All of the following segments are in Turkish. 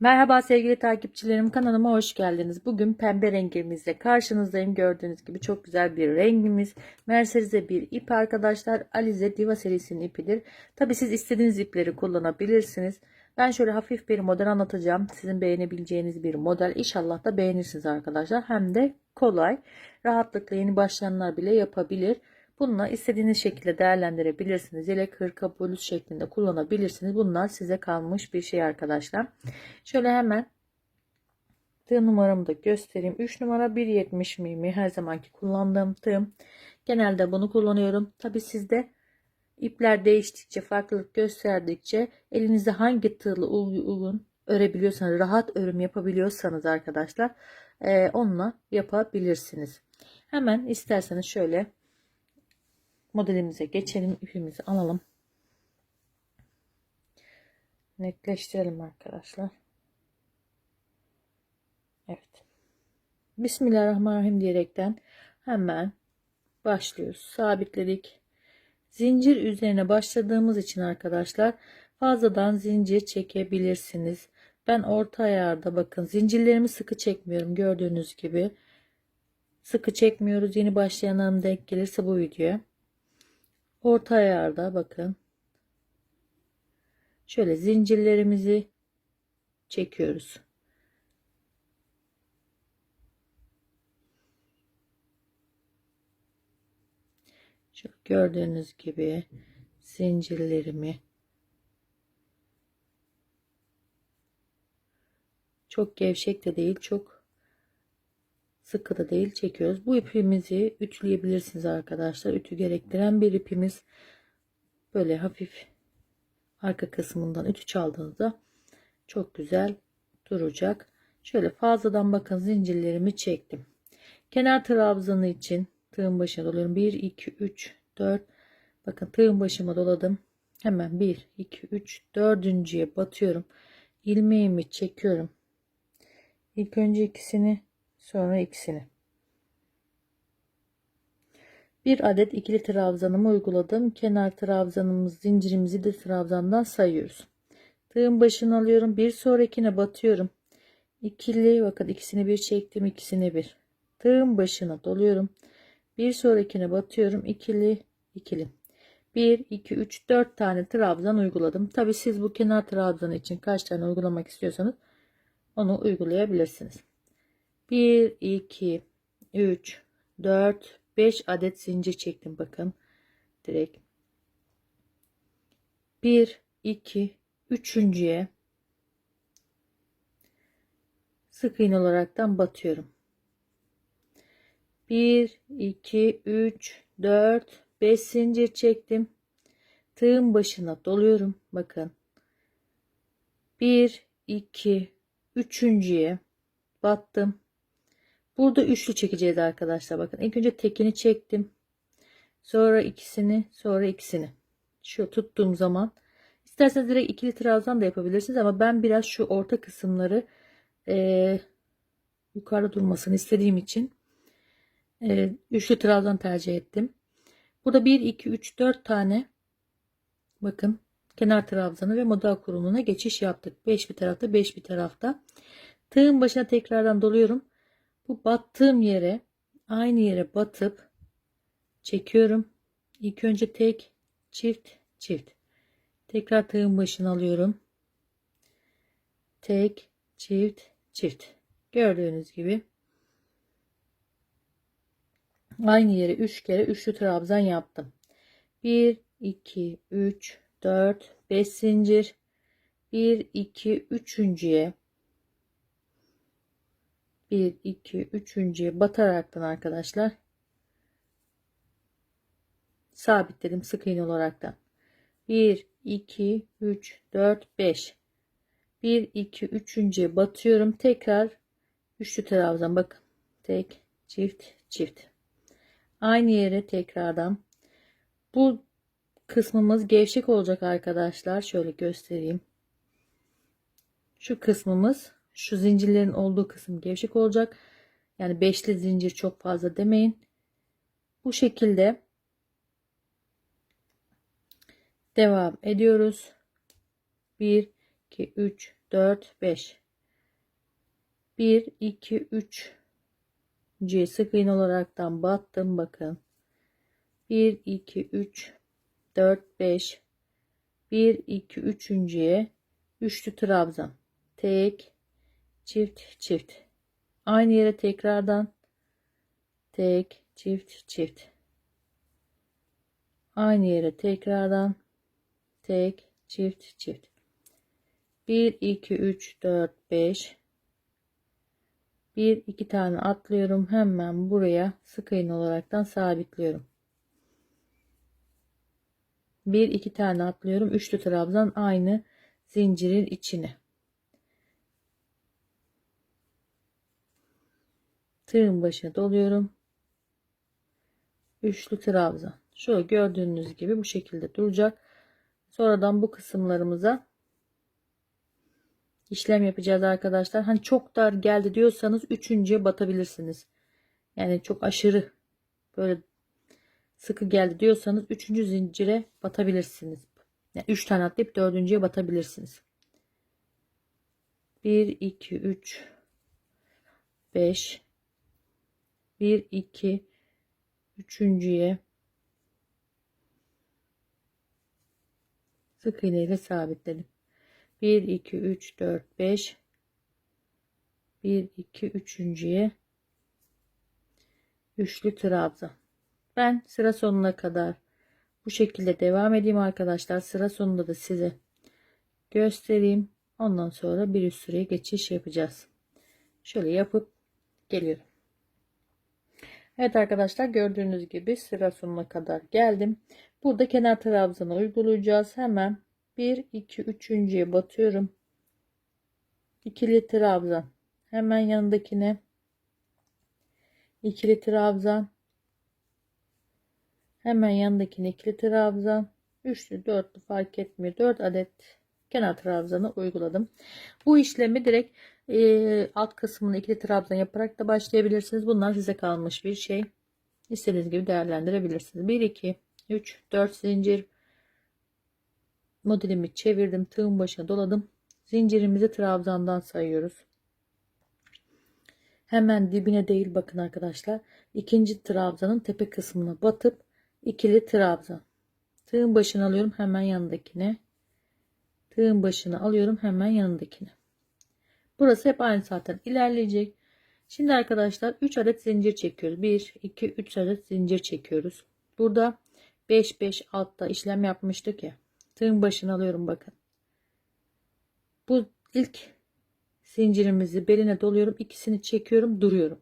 Merhaba sevgili takipçilerim kanalıma hoş geldiniz. Bugün pembe rengimizle karşınızdayım. Gördüğünüz gibi çok güzel bir rengimiz. Merserize bir ip arkadaşlar. Alize Diva serisinin ipidir. Tabi siz istediğiniz ipleri kullanabilirsiniz. Ben şöyle hafif bir model anlatacağım. Sizin beğenebileceğiniz bir model. İnşallah da beğenirsiniz arkadaşlar. Hem de kolay. Rahatlıkla yeni başlayanlar bile yapabilir. Bununla istediğiniz şekilde değerlendirebilirsiniz. Yelek, hırka, bluz şeklinde kullanabilirsiniz. Bunlar size kalmış bir şey arkadaşlar. Şöyle hemen tığ numaramı da göstereyim. 3 numara 1.70 mimi her zamanki kullandığım tığım. Genelde bunu kullanıyorum. Tabi sizde ipler değiştikçe farklılık gösterdikçe elinizde hangi tığla uygun örebiliyorsanız rahat örüm yapabiliyorsanız arkadaşlar e, onunla yapabilirsiniz. Hemen isterseniz şöyle modelimize geçelim. ipimizi alalım. Netleştirelim arkadaşlar. Evet. Bismillahirrahmanirrahim diyerekten hemen başlıyoruz. Sabitledik. Zincir üzerine başladığımız için arkadaşlar fazladan zincir çekebilirsiniz. Ben orta ayarda bakın zincirlerimi sıkı çekmiyorum gördüğünüz gibi. Sıkı çekmiyoruz. Yeni başlayanlarım denk gelirse bu videoya. Orta ayarda bakın. Şöyle zincirlerimizi çekiyoruz. Şu gördüğünüz gibi zincirlerimi çok gevşek de değil, çok sıkı da değil çekiyoruz. Bu ipimizi ütüleyebilirsiniz arkadaşlar. Ütü gerektiren bir ipimiz. Böyle hafif arka kısmından ütü çaldığınızda çok güzel duracak. Şöyle fazladan bakın zincirlerimi çektim. Kenar trabzanı için tığın başına doluyorum. 1 2 3 4 bakın tığın başıma doladım. Hemen 1 2 3 dördüncüye batıyorum. ilmeğimi çekiyorum. İlk önce ikisini sonra ikisini. Bir adet ikili trabzanımı uyguladım. Kenar trabzanımız zincirimizi de trabzandan sayıyoruz. Tığın başını alıyorum. Bir sonrakine batıyorum. İkili bakın ikisini bir çektim ikisini bir. Tığın başına doluyorum. Bir sonrakine batıyorum. ikili ikili. 1, 2, 3, 4 tane trabzan uyguladım. Tabi siz bu kenar trabzanı için kaç tane uygulamak istiyorsanız onu uygulayabilirsiniz. 1, 2, 3, 4, 5 adet zincir çektim bakın. Direkt. 1, 2, üçüncüye sık iğne olaraktan batıyorum. 1, 2, 3, 4, 5 zincir çektim. Tığın başına doluyorum. Bakın. 1, 2, üçüncüye battım. Burada üçlü çekeceğiz arkadaşlar. Bakın ilk önce tekini çektim. Sonra ikisini, sonra ikisini. Şu tuttuğum zaman isterseniz direkt ikili trabzan da yapabilirsiniz ama ben biraz şu orta kısımları e, yukarı durmasını istediğim için e, üçlü trabzan tercih ettim. Burada 1 2 3 4 tane bakın kenar trabzanı ve model kurulumuna geçiş yaptık. 5 bir tarafta, 5 bir tarafta. Tığın başına tekrardan doluyorum. Bu battığım yere aynı yere batıp çekiyorum. İlk önce tek, çift, çift. Tekrar tığın başına alıyorum. Tek, çift, çift. Gördüğünüz gibi aynı yere 3 kere üçlü trabzan yaptım. 1 2 3 4 5 zincir 1 2 üçüncüye 1 2 üçüncüye bataraktan arkadaşlar sabitledim sık iğne olaraktan. 1 2 3 4 5 1 2 üçüncüye batıyorum. Tekrar üçlü trabzan bakın tek çift çift. Aynı yere tekrardan. Bu kısmımız gevşek olacak arkadaşlar. Şöyle göstereyim. Şu kısmımız şu zincirlerin olduğu kısım gevşek olacak. Yani beşli zincir çok fazla demeyin. Bu şekilde devam ediyoruz. 1 2 3 4 5 1 2 3 C sık iğne olaraktan battım bakın 1 2 3 4 5 1 2 üçüncüye üçlü trabzan tek çift çift. Aynı yere tekrardan. Tek çift çift. Aynı yere tekrardan. Tek çift çift. 1 2 3 4 5 bir iki tane atlıyorum. Hemen buraya sık iğne olaraktan sabitliyorum. Bir iki tane atlıyorum. Üçlü trabzan aynı zincirin içine tığın başına doluyorum. Üçlü trabzan. Şöyle gördüğünüz gibi bu şekilde duracak. Sonradan bu kısımlarımıza işlem yapacağız arkadaşlar. Hani çok dar geldi diyorsanız üçüncüye batabilirsiniz. Yani çok aşırı böyle sıkı geldi diyorsanız üçüncü zincire batabilirsiniz. Yani üç tane atlayıp dördüncüye batabilirsiniz. 1 2 3 5 1 2 üçüncüye sık iğne ile sabitledim. 1 2 3 4 5 1 2 üçüncüye üçlü trabzan. Ben sıra sonuna kadar bu şekilde devam edeyim arkadaşlar. Sıra sonunda da size göstereyim. Ondan sonra bir üst sıraya geçiş yapacağız. Şöyle yapıp geliyorum Evet arkadaşlar gördüğünüz gibi sıra sonuna kadar geldim. Burada kenar trabzanı uygulayacağız. Hemen 1 2 üçüncüye batıyorum. İkili trabzan. Hemen yanındakine ikili trabzan. Hemen yanındakine ikili trabzan. Üçlü, dörtlü fark etmiyor. 4 adet kenar trabzanı uyguladım. Bu işlemi direkt e, alt kısmını ikili trabzan yaparak da başlayabilirsiniz. Bunlar size kalmış bir şey. İstediğiniz gibi değerlendirebilirsiniz. 1 2 3 4 zincir modelimi çevirdim. Tığın başına doladım. Zincirimizi trabzandan sayıyoruz. Hemen dibine değil bakın arkadaşlar. ikinci trabzanın tepe kısmına batıp ikili trabzan. Tığın başına alıyorum hemen yanındakine. Tığın başına alıyorum hemen yanındakine. Burası hep aynı zaten ilerleyecek. Şimdi arkadaşlar 3 adet zincir çekiyoruz. 1, 2, 3 adet zincir çekiyoruz. Burada 5, 5 altta işlem yapmıştık ya. Tığın başına alıyorum bakın. Bu ilk zincirimizi beline doluyorum. ikisini çekiyorum duruyorum.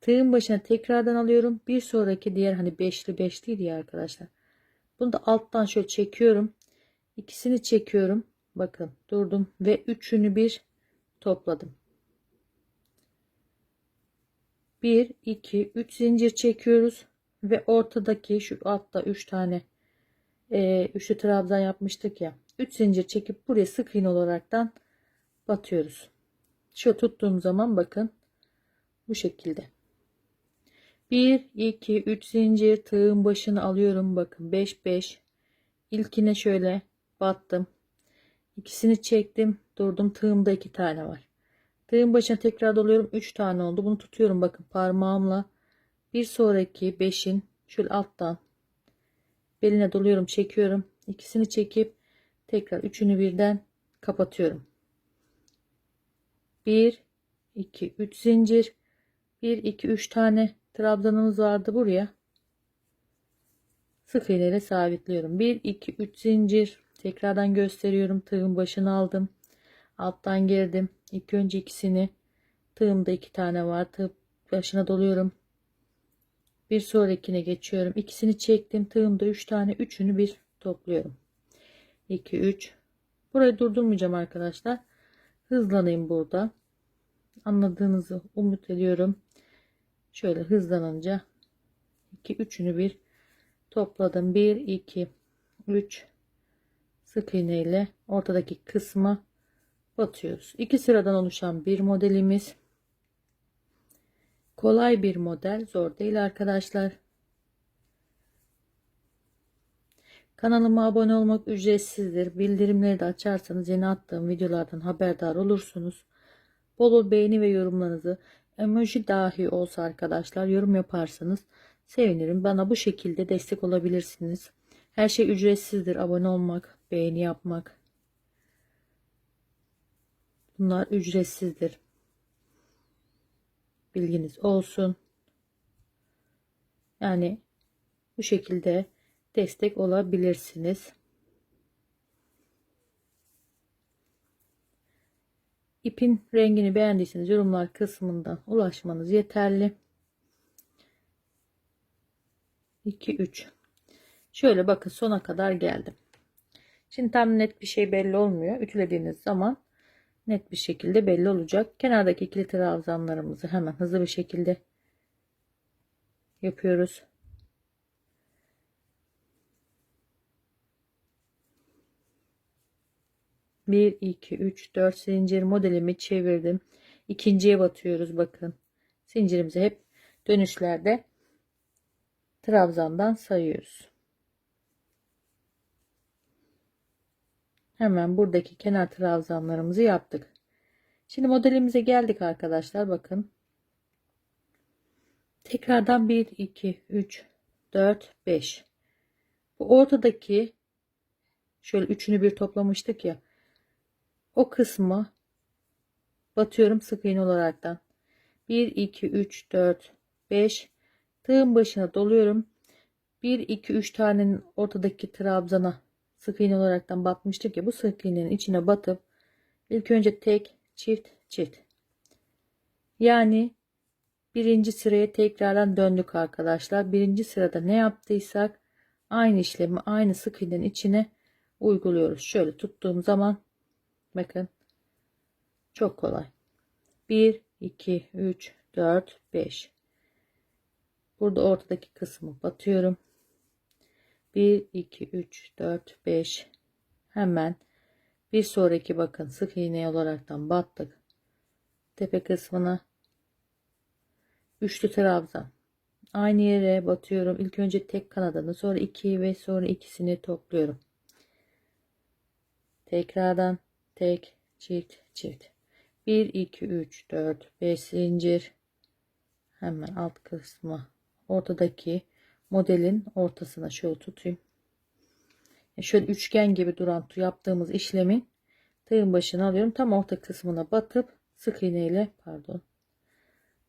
Tığın başına tekrardan alıyorum. Bir sonraki diğer hani beşli beşliydi ya arkadaşlar. Bunu da alttan şöyle çekiyorum. İkisini çekiyorum. Bakın durdum ve üçünü bir topladım. 1 2 3 zincir çekiyoruz ve ortadaki şu altta 3 tane e, üçlü trabzan yapmıştık ya 3 zincir çekip buraya sık iğne olaraktan batıyoruz. Şu tuttuğum zaman bakın bu şekilde. 1 2 3 zincir tığın başını alıyorum bakın 5 5 ilkine şöyle battım. İkisini çektim, durdum. Tığımda iki tane var. Tığın başına tekrar doluyorum. 3 tane oldu. Bunu tutuyorum bakın parmağımla. Bir sonraki 5'in şöyle alttan beline doluyorum, çekiyorum. İkisini çekip tekrar üçünü birden kapatıyorum. 1 2 3 zincir 1 2 3 tane trabzanımız vardı buraya sık iğne ile sabitliyorum 1 2 3 zincir tekrardan gösteriyorum. Tığın başını aldım. Alttan girdim. İlk önce ikisini. Tığımda iki tane var. Tığ başına doluyorum. Bir sonrakine geçiyorum. İkisini çektim. Tığımda üç tane. Üçünü bir topluyorum. 2 3 burayı durdurmayacağım arkadaşlar. Hızlanayım burada. Anladığınızı umut ediyorum. Şöyle hızlanınca 2 üçünü bir topladım. 1 2 3 sık iğne ile ortadaki kısma batıyoruz. İki sıradan oluşan bir modelimiz. Kolay bir model, zor değil arkadaşlar. Kanalıma abone olmak ücretsizdir. Bildirimleri de açarsanız yeni attığım videolardan haberdar olursunuz. Bol bol beğeni ve yorumlarınızı emoji dahi olsa arkadaşlar yorum yaparsanız sevinirim. Bana bu şekilde destek olabilirsiniz. Her şey ücretsizdir. Abone olmak, beğeni yapmak. Bunlar ücretsizdir. Bilginiz olsun. Yani bu şekilde destek olabilirsiniz. İpin rengini beğendiyseniz yorumlar kısmından ulaşmanız yeterli. 2 3 Şöyle bakın sona kadar geldim. Şimdi tam net bir şey belli olmuyor. Ütülediğiniz zaman net bir şekilde belli olacak. Kenardaki ikili trabzanlarımızı hemen hızlı bir şekilde yapıyoruz. Bir, iki, üç, dört zincir modelimi çevirdim. İkinciye batıyoruz bakın. Zincirimizi hep dönüşlerde trabzandan sayıyoruz. Hemen buradaki kenar trabzanlarımızı yaptık. Şimdi modelimize geldik arkadaşlar. Bakın. Tekrardan 1, 2, 3, 4, 5. Bu ortadaki şöyle üçünü bir toplamıştık ya. O kısmı batıyorum sık iğne olaraktan. 1, 2, 3, 4, 5. Tığın başına doluyorum. 1, 2, 3 tanenin ortadaki trabzana sık iğne olaraktan batmıştık ya. Bu sık iğnenin içine batıp ilk önce tek, çift, çift. Yani birinci sıraya tekrardan döndük arkadaşlar. Birinci sırada ne yaptıysak aynı işlemi aynı sık iğnenin içine uyguluyoruz. Şöyle tuttuğum zaman bakın çok kolay. 1 2 3 4 5 Burada ortadaki kısmı batıyorum. 1 2 3 4 5 hemen bir sonraki bakın sık iğne olaraktan battık. Tepe kısmına üçlü trabzan. Aynı yere batıyorum. İlk önce tek kanadını sonra iki ve sonra ikisini topluyorum. Tekrardan tek çift çift. 1 2 3 4 5 zincir. Hemen alt kısmı ortadaki modelin ortasına şöyle tutayım. Şöyle üçgen gibi duran yaptığımız işlemin tığın başına alıyorum. Tam orta kısmına batıp sık iğne ile pardon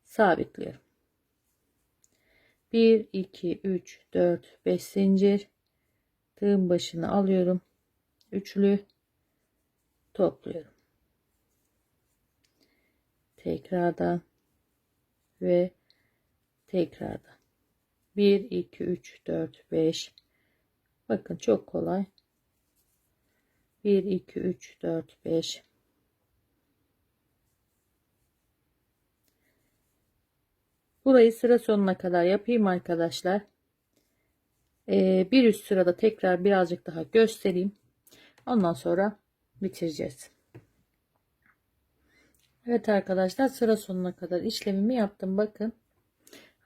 sabitliyorum. 1 2 3 4 5 zincir tığın başına alıyorum. Üçlü topluyorum. Tekrardan ve tekrardan. 1 2 3 4 5 Bakın çok kolay. 1 2 3 4 5 Burayı sıra sonuna kadar yapayım arkadaşlar. Ee, bir üst sırada tekrar birazcık daha göstereyim. Ondan sonra bitireceğiz. Evet arkadaşlar sıra sonuna kadar işlemimi yaptım. Bakın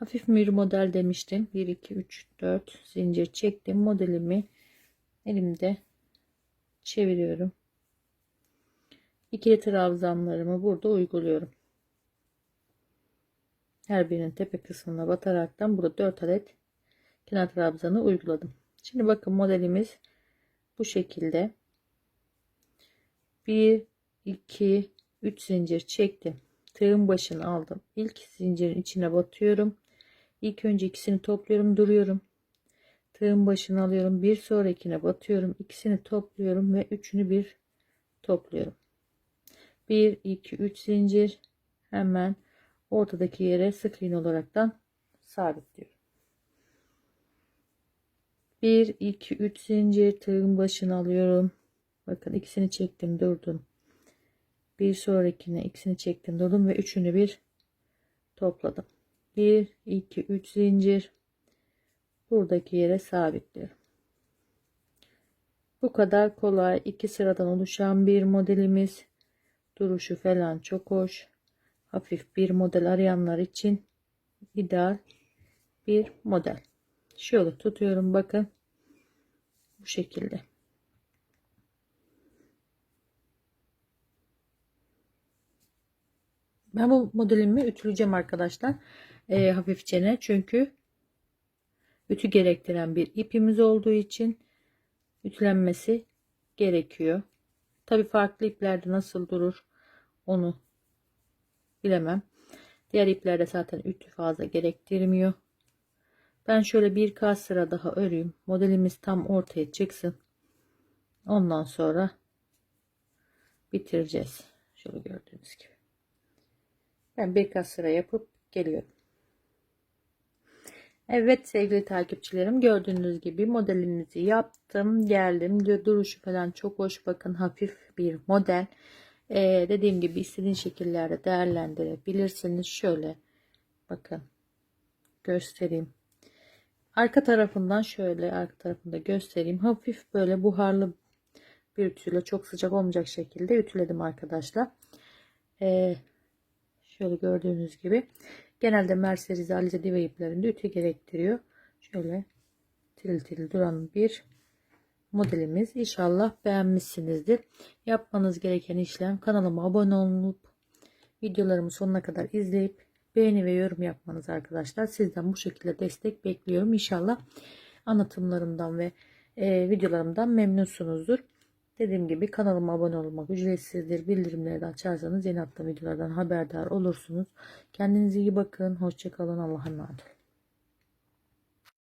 hafif bir model demiştim. 1 2 3 4 zincir çektim. Modelimi elimde çeviriyorum. İkili trabzanlarımı burada uyguluyorum. Her birinin tepe kısmına bataraktan burada 4 adet kenar trabzanı uyguladım. Şimdi bakın modelimiz bu şekilde. 1 2 3 zincir çektim. Tığın başını aldım. İlk zincirin içine batıyorum. İlk önce ikisini topluyorum, duruyorum. Tığın başını alıyorum. Bir sonrakine batıyorum. ikisini topluyorum ve üçünü bir topluyorum. 1 2 3 zincir hemen ortadaki yere sık iğne olaraktan sabitliyorum. 1 2 3 zincir tığın başını alıyorum. Bakın ikisini çektim, durdum. Bir sonrakine ikisini çektim, durdum ve üçünü bir topladım. 1 2 3 zincir buradaki yere sabitliyorum. Bu kadar kolay iki sıradan oluşan bir modelimiz. Duruşu falan çok hoş hafif bir model arayanlar için ideal bir model. Şöyle tutuyorum bakın. Bu şekilde. Ben bu modelimi ütüleyeceğim arkadaşlar. Ee, hafifçene çünkü ütü gerektiren bir ipimiz olduğu için ütülenmesi gerekiyor. Tabi farklı iplerde nasıl durur onu bilemem. Diğer iplerde zaten ütü fazla gerektirmiyor. Ben şöyle birkaç sıra daha öreyim. Modelimiz tam ortaya çıksın. Ondan sonra bitireceğiz. Şöyle gördüğünüz gibi. Ben birkaç sıra yapıp geliyorum. Evet sevgili takipçilerim gördüğünüz gibi modelimizi yaptım geldim. Duruşu falan çok hoş bakın hafif bir model. Ee, dediğim gibi istediğin şekillerde değerlendirebilirsiniz. Şöyle bakın göstereyim. Arka tarafından şöyle arka tarafında göstereyim. Hafif böyle buharlı bir ütüyle çok sıcak olmayacak şekilde ütüledim arkadaşlar. Ee, şöyle gördüğünüz gibi Genelde Mercedes Alize Diva iplerinde ütü gerektiriyor. Şöyle tiril tiril duran bir modelimiz. İnşallah beğenmişsinizdir. Yapmanız gereken işlem kanalıma abone olup videolarımı sonuna kadar izleyip beğeni ve yorum yapmanız arkadaşlar. Sizden bu şekilde destek bekliyorum. İnşallah anlatımlarımdan ve e, videolarımdan memnunsunuzdur. Dediğim gibi kanalıma abone olmak ücretsizdir. Bildirimleri de açarsanız yeni attığım videolardan haberdar olursunuz. Kendinize iyi bakın. Hoşçakalın. Allah'a emanet olun.